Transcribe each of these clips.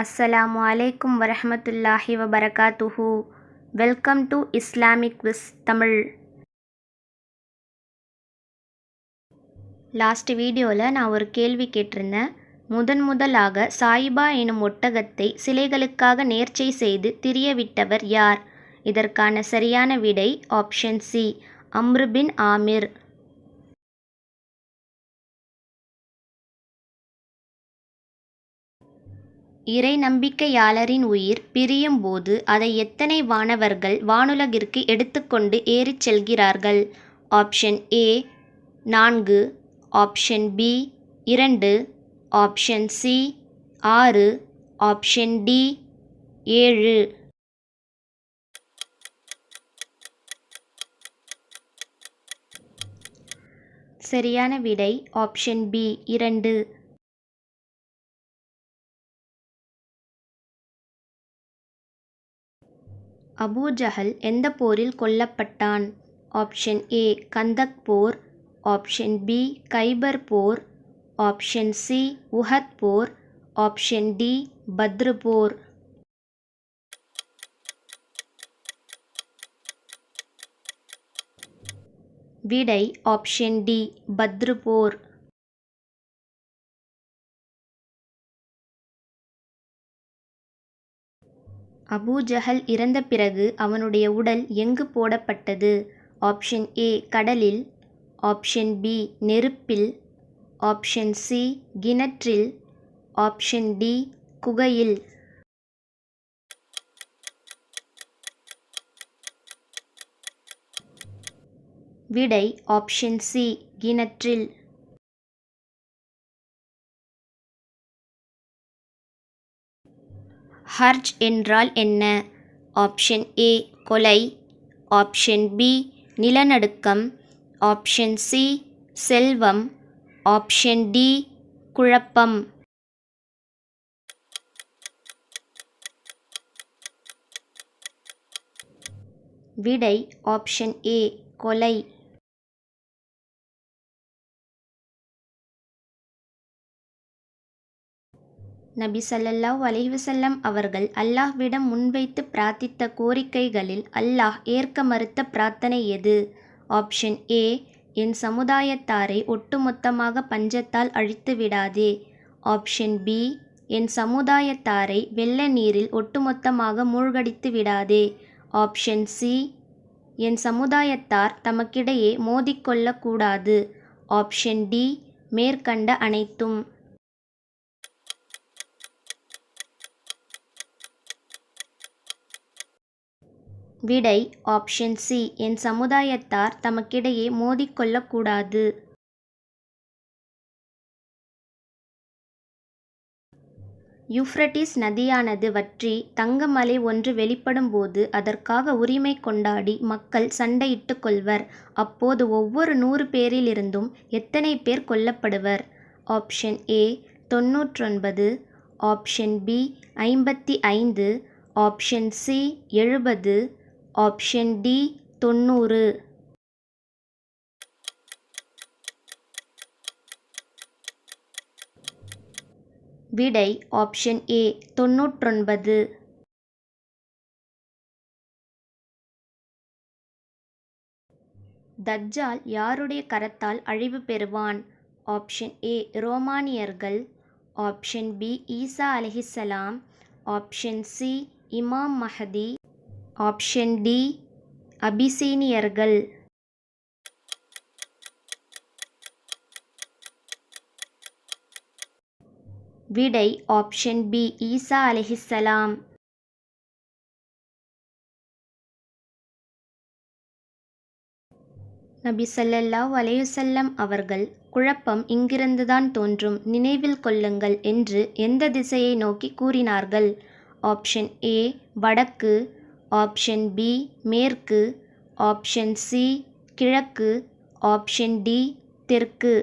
அஸ்ஸலாமு அலைக்கும் வரஹமத்துல்லாஹி வபரகாத்துஹு welcome to Islamic quiz Tamil last வீடியோவில் நான் ஒரு கேள்வி கேட்டிருந்தேன். முதன் முதலாக சாயிபா எனும் ஒட்டகத்தை சிலைகளுக்காக நேர்ச்சை செய்து திரியவிட்டவர் யார்? இதற்கான சரியான விடை ஆப்ஷன் சி அம்ருபின் ஆமிர். இறை நம்பிக்கையாளரின் உயிர் பிரியும் போது அதை எத்தனை வானவர்கள் வானுலகிற்கு எடுத்துக்கொண்டு ஏறிச் செல்கிறார்கள்? ஆப்ஷன் ஏ நான்கு. ஆப்ஷன் பி இரண்டு. ஆப்ஷன் சி ஆறு. ஆப்ஷன் டி ஏழு. சரியான விடை ஆப்ஷன் பி இரண்டு. அபூ ஜஹல் எந்த போரில் கொல்லப்பட்டான்? ஆப்ஷன் ஏ கந்தக் போர். ஆப்ஷன் பி கைபர் போர். ஆப்ஷன் சி உஹத் போர். ஆப்ஷன் டி பத்ரு போர். விடை ஆப்ஷன் டி பத்ரு போர். அபூஜஹல் இறந்த பிறகு அவனுடைய உடல் எங்கு போடப்பட்டது? ஆப்ஷன் ஏ கடலில். ஆப்ஷன் பி நெருப்பில். ஆப்ஷன் சி கிணற்றில். ஆப்ஷன் டி குகையில். விடை ஆப்ஷன் சி கிணற்றில். ஹர்ஜ் என்றால் என்ன? ஆப்ஷன் ஏ கொலை. ஆப்ஷன் பி நிலநடுக்கம். ஆப்ஷன் சி செல்வம். ஆப்ஷன் டி குழப்பம். விடை ஆப்ஷன் ஏ கொலை. நபி சல்லல்லாஹ் அலைவசல்லம் அவர்கள் அல்லாஹ்விடம் முன்வைத்து பிரார்த்தித்த கோரிக்கைகளில் அல்லாஹ் ஏற்க மறுத்த பிரார்த்தனை எது? ஆப்ஷன் ஏ என் சமுதாயத்தாரை ஒட்டுமொத்தமாக பஞ்சத்தால் அழித்து விடாதே. ஆப்ஷன் பி என் சமுதாயத்தாரை வெள்ள நீரில் ஒட்டுமொத்தமாக மூழ்கடித்து விடாதே. ஆப்ஷன் சி என் சமுதாயத்தார் தமக்கிடையே மோதிக்கொள்ளக்கூடாது. ஆப்ஷன் டி மேற்கண்ட அனைத்தும். விடை ஆப்ஷன் சி என் சமுதாயத்தார் தமக்கிடையே மோதிக்கொள்ளக்கூடாது. யூஃப்ரட்டிஸ் நதியானது வற்றி தங்கமலை ஒன்று வெளிப்படும்போது அதற்காக உரிமை கொண்டாடி மக்கள் சண்டையிட்டு கொள்வர். அப்போது ஒவ்வொரு நூறு பேரிலிருந்தும் எத்தனை பேர் கொல்லப்படுவர்? ஆப்ஷன் ஏ தொன்னூற்றொன்பது ஆப்ஷன் பி ஐம்பத்தி ஐந்து ஆப்ஷன் சி எழுபது ஆப்ஷன் டி தொண்ணூறு. விடை ஆப்ஷன் ஏ தொன்னூற்றொன்பது தஜ்ஜால் யாருடைய கரத்தால் அழிவு பெறுவான்? ஆப்ஷன் ஏ ரோமானியர்கள். ஆப்ஷன் பி ஈசா அலஹிசலாம் option C Imam Mahdi. Option D அபிசீனியர்கள். விடை ஆப்ஷன் பி ஈசா அலிஹிசலாம் நபி சல்லல்லா வலையுசல்லம் அவர்கள் குழப்பம் இங்கிருந்துதான் தோன்றும் நினைவில் கொள்ளுங்கள் என்று எந்த திசையை நோக்கி கூறினார்கள்? ஆப்ஷன் ஏ வடக்கு ஆப்ஷன் பி மேற்கு ஆப்ஷன் சி கிழக்கு ஆப்ஷன் டி தெற்கு.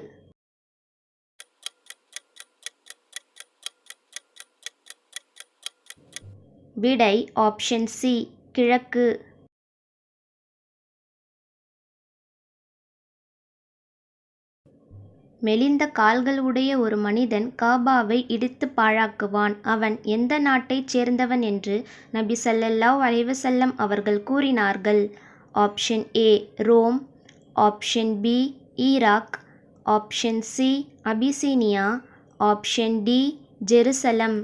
விடை ஆப்ஷன் சி கிழக்கு. மெலிந்த கால்கள் உடைய ஒரு மனிதன் காபாவை இடித்து பாழாக்குவான். அவன் எந்த நாட்டைச் சேர்ந்தவன் என்று நபி ஸல்லல்லாஹு அலைஹி அவர்கள் கூறினார்கள். Option A Rome. Option B Iraq. Option C Abyssinia. Option D Jerusalem.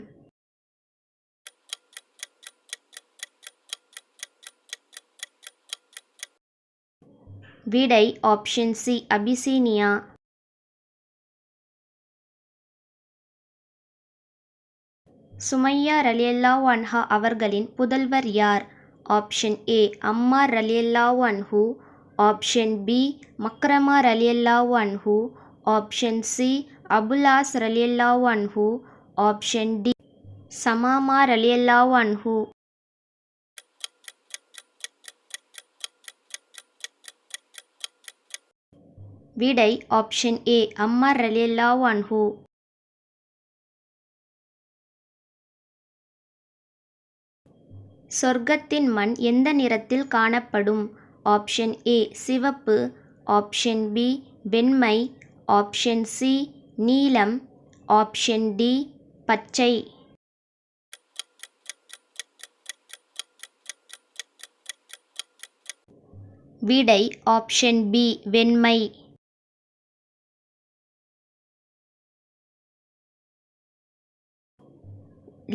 விடை ஆப்ஷன் சி அபிசீனியா. சுமையா ரலியல்லாஹு அன்ஹா அவர்களின் புதல்வர் யார்? ஆப்ஷன் ஏ அம்மார் ரலியல்லாஹு அன்ஹு ஆப்ஷன் பி மக்ரமா ரலியல்லாஹு அன்ஹு ஆப்ஷன் சி அபுலாஸ் ரலியல்லாஹு அன்ஹு ஆப்ஷன் டி சமாமா ரலியல்லாஹு அன்ஹு விடை ஆப்ஷன் ஏ அம்மார் ரலியல்லாஹு அன்ஹு சொர்க்கத்தின் மண் எந்த நிறத்தில் காணப்படும்? ஆப்ஷன் ஏ சிவப்பு. ஆப்ஷன் பி வெண்மை. ஆப்ஷன் சி நீலம். ஆப்ஷன் டி பச்சை. விடை ஆப்ஷன் பி வெண்மை.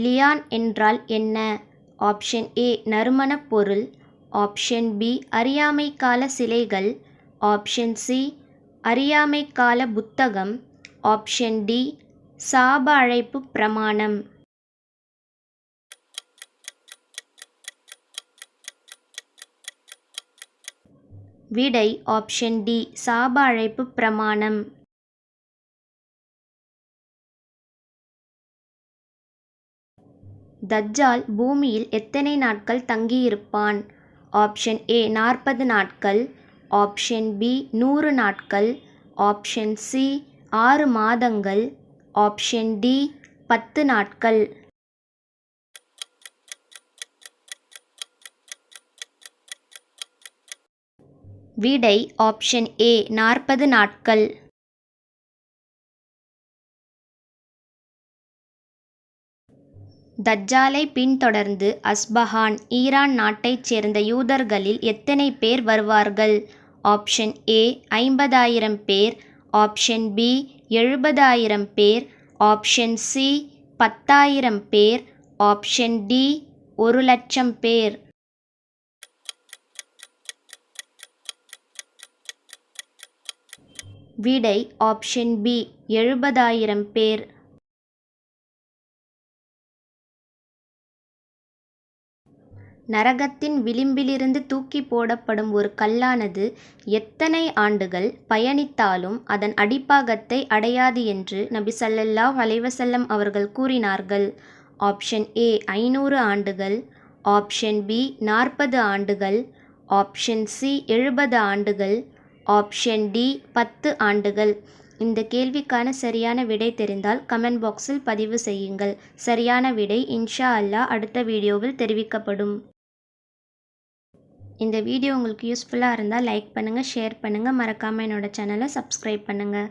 லியான் என்றால் என்ன? ஆப்ஷன் ஏ நறுமணப் பொருள். ஆப்ஷன் பி அறியாமை கால சிலைகள். ஆப்ஷன் சி அறியாமை கால புத்தகம். ஆப்ஷன் டி சாப அழைப்பு பிரமாணம். விடை ஆப்ஷன் டி சாப அழைப்பு பிரமாணம். தஜ்ஜால் பூமியில் எத்தனை நாட்கள் தங்கியிருப்பான்? ஆப்ஷன் ஏ நாற்பது நாட்கள். ஆப்ஷன் பி நூறு நாட்கள். ஆப்ஷன் சி ஆறு மாதங்கள். ஆப்ஷன் டி பத்து நாட்கள். விடை ஆப்ஷன் ஏ நாற்பது நாட்கள். தஜ்ஜாலை பின்தொடர்ந்து அஸ்பஹான் ஈரான் நாட்டைச் சேர்ந்த யூதர்களில் எத்தனை பேர் வருவார்கள்? ஆப்ஷன் ஏ ஐம்பதாயிரம் பேர். ஆப்ஷன் பி எழுபதாயிரம் பேர். ஆப்ஷன் சி பத்தாயிரம் பேர். ஆப்ஷன் டி ஒரு லட்சம் பேர். விடை ஆப்ஷன் பி எழுபதாயிரம் பேர். நரகத்தின் விளிம்பிலிருந்து தூக்கி போடப்படும் ஒரு கல்லானது எத்தனை ஆண்டுகள் பயணித்தாலும் அதன் அடிப்பாகத்தை அடையாது என்று நபி ஸல்லல்லாஹு அலைஹி அவர்கள் கூறினார்கள். ஆப்ஷன் ஏ ஐநூறு ஆண்டுகள். ஆப்ஷன் பி நாற்பது ஆண்டுகள். ஆப்ஷன் சி எழுபது ஆண்டுகள். ஆப்ஷன் டி பத்து ஆண்டுகள். இந்த கேள்விக்கான சரியான விடை தெரிந்தால் கமெண்ட் பாக்ஸில் பதிவு செய்யுங்கள். சரியான விடை இன்ஷா அல்லாஹ் அடுத்த வீடியோவில் தெரிவிக்கப்படும். இந்த வீடியோ உங்களுக்கு யூஸ்ஃபுல்லாக இருந்தால் லைக் பண்ணுங்கள் ஷேர் பண்ணுங்கள் மறக்காமல் என்னோடய சேனலை சப்ஸ்கிரைப் பண்ணுங்கள்